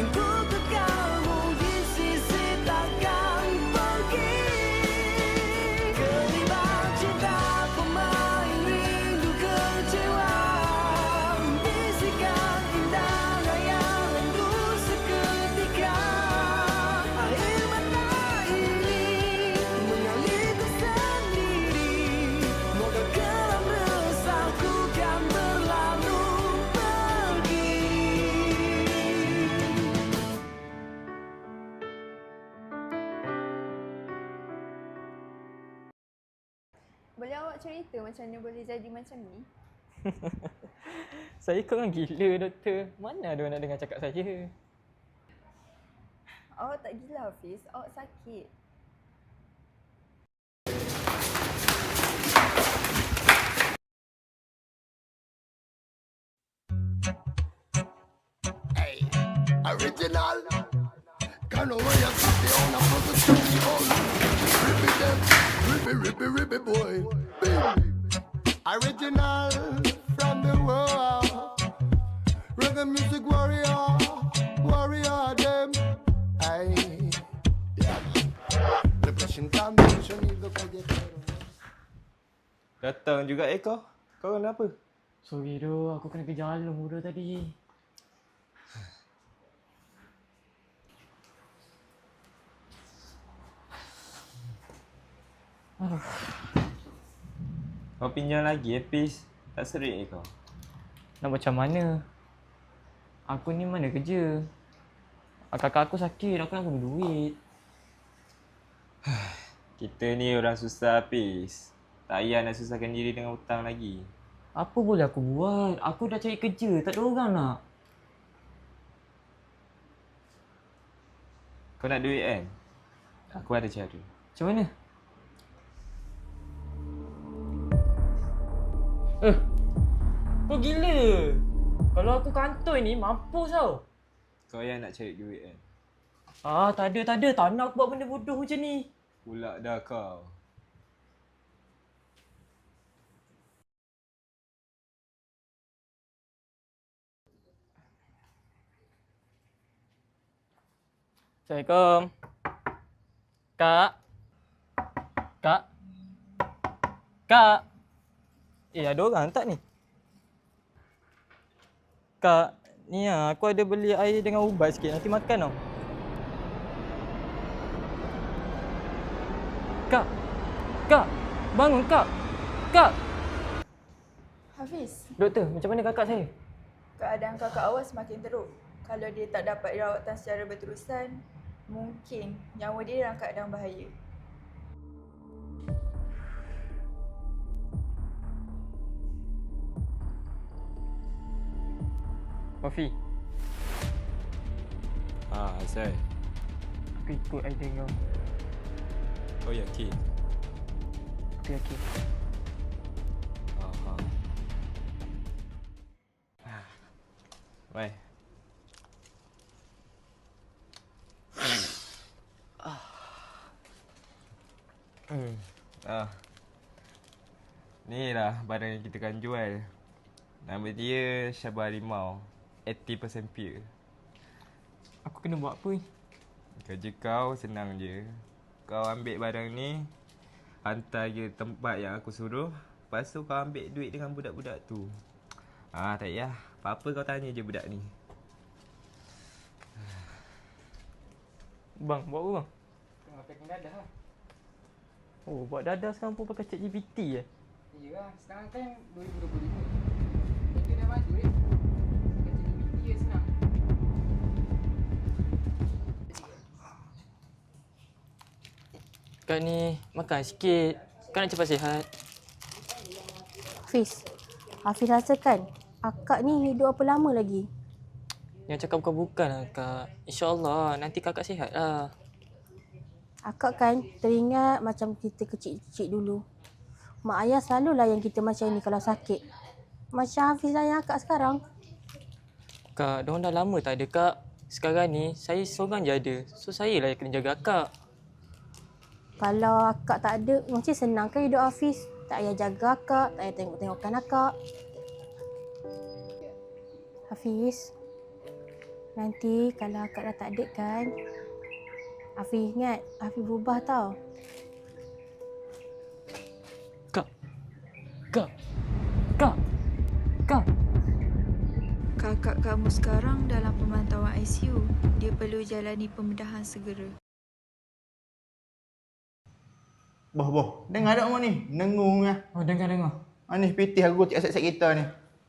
Incluso awak cerita macam mana boleh jadi macam ni? Saya korang gila doktor. Mana ada orang nak dengar cakap saya? Awak tak gila Hafiz, awak sakit. Original. Can over your copy on a production on. Them, rippy, rippy, rippy boy. Original from the world. Reggae music warrior, warrior them. Aye. Yeah. Repression convention is the callejero. Datang juga eh kau. Kau kenapa? Sorry doh, aku kena kejar alam muda tadi. Kau pinjam lagi eh, Pis. Tak serik eh kau. Nak macam mana? Aku ni mana kerja? Kakak aku sakit, aku nak guna duit. Kita ni orang susah, Pis. Tak payah nak susahkan diri dengan hutang lagi. Apa boleh aku buat? Aku dah cari kerja, tak ada orang nak. Kau nak duit kan? Aku ada cara. Macam mana? Eh, kau gila. Kalau aku kantoi ni, mampus tau. Kau yang nak cari duit kan? Ah, tak ada, tak ada. Tak nak aku buat benda bodoh macam ni. Pulak dah kau. Assalamualaikum. Kak. Kak. Kak. Eh, ada orang tak ni? Kak, ni ah, aku ada beli air dengan ubat sikit. Nanti makan tau. Kak. Kak. Bangun, Kak. Kak. Hafiz, Doktor, macam mana kakak saya? keadaan kakak awak semakin teruk. Kalau dia tak dapat rawatan secara berterusan, mungkin nyawa dia dalam keadaan bahaya. Wafi, Ha, Azai. aku ikut idea kau. Kau yakin? Aku yakin. Ha, ha. Baik. Hmm. Ah. Ni lah barang yang kita akan jual. Nama dia Syabah Limau. 80% pure. Aku kena buat apa ni? Kerja kau senang je. Kau ambil barang ni, hantar je tempat yang aku suruh. Lepas tu kau ambil duit dengan budak-budak tu. Ah, tak payah. Apa-apa kau tanya je budak ni. Bang, buat apa bang? Tengah packing dadah lah. Oh, buat dadah sekarang pun pakai chat GPT eh? Ya lah, sekarang kan 2025. Kita dah maju eh. Kak ni makan sikit. Kan nak cepat sihat. Hafiz, Hafiz rasakan akak ni hidup apa lama lagi? Yang cakap bukan-bukan lah kak. InsyaAllah nanti kakak sihat lah. Akak kan teringat macam kita kecil-kecil dulu. Mak ayah selalulah yang kita macam ni kalau sakit. Macam Hafiz dan akak sekarang. Kak, diorang dah lama tak ada kak. Sekarang ni saya seorang je ada. So saya lah yang kena jaga akak. Kalau akak tak ada, macam senang kan hidup Hafiz? Tak payah jaga akak, tak payah tengok-tengokkan akak. Hafiz, nanti kalau akak dah tak ada kan, Hafiz ingat, Hafiz berubah tau. Kak. Kak. Kak. Kak. Kakak kamu sekarang dalam pemantauan ICU. Dia perlu jalani pembedahan segera. Boh, boh. Dengar tak ni? Nengung lah. Oh, dengar-dengar. Ha ni pitih aku cik aset-aset kita ni.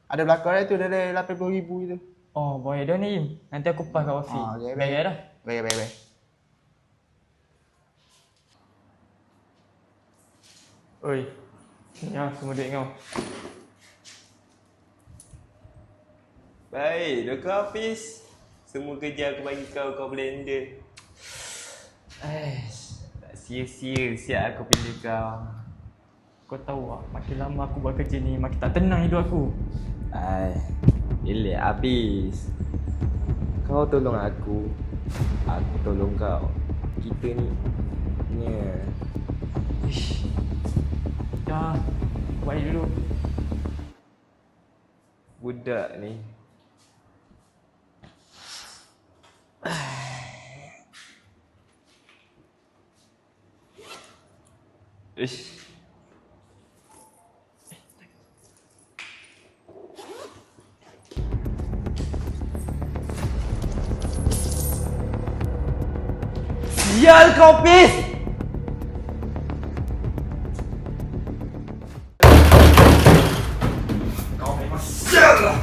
Ada belakang dia tu dari 80 ribu tu. Oh, boleh dah ni Im. Nanti aku pas kat Wafi. Ah, okey, Baik baik. dah. Baik, baik, baik. Oi. Ya, semua duit kau. Baik, dah kau habis. Semua kerja aku bagi kau, kau. Aish, tak sia-sia siap aku pilih kau. Kau tahu tak, makin lama aku buat kerja ni, makin tak tenang hidup aku. Ai, relax habis. Kau tolong aku, aku tolong kau. Kita ni, ya. Ish. Dah, balik dulu. Budak ni. Memang sial lah!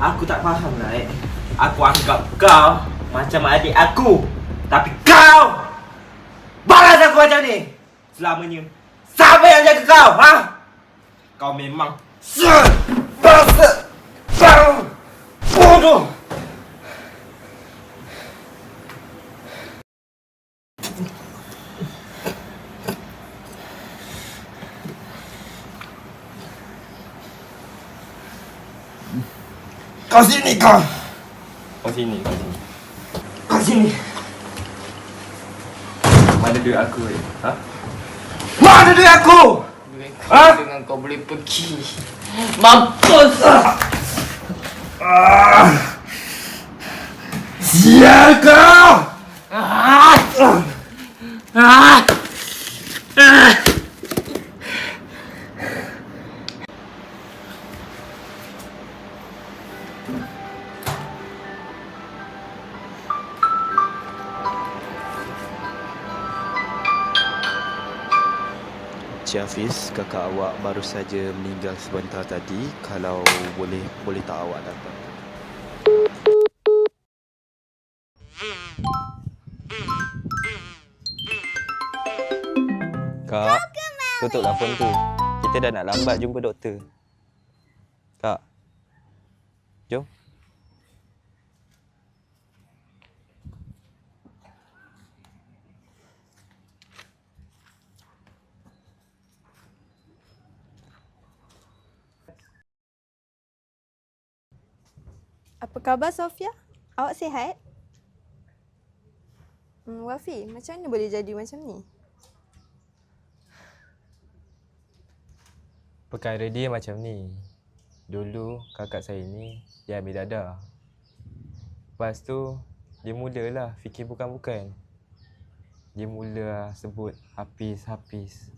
Aku tak faham lah eh. Aku anggap kau macam adik aku. Tapi kau balas aku macam ni. Selamanya siapa yang jaga kau? Ha? Kau memang sial. Bangsa. Bang. Bodoh. Kau sini kau. Kau sini, kau sini. Kau sini. Mana duit aku eh? Ha? Mana duit aku? Duit Ha? dengan kau boleh pergi. Mampus! Ah! Sial kau! Ah! Ah! Ah! Hafiz, kakak awak baru saja meninggal sebentar tadi. Kalau boleh, boleh tak awak datang? Kak, tutuplah phone tu. Kita dah nak lambat jumpa doktor. Kak. Jom. Apa khabar Sofia? Awak sihat? Hmm, Wafi, macam mana boleh jadi macam ni? Perkara dia macam ni. Dulu kakak saya ni dia ambil dadah. Lepas tu dia mulalah fikir bukan-bukan. Dia mula sebut Hafiz-Hafiz.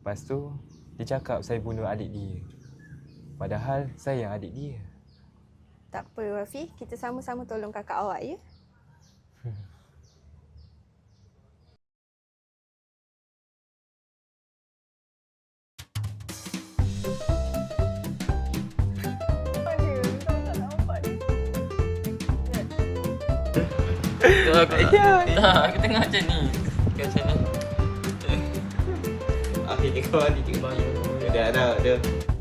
Lepas tu dia cakap saya bunuh adik dia. Padahal saya yang adik dia. Tak apa Wafi, kita sama-sama tolong kakak awak ya. Tu aku tak. Tak, aku tengah macam ni. Kau macam ni. Akhirnya kau adik dia bayar. Dah dah dah.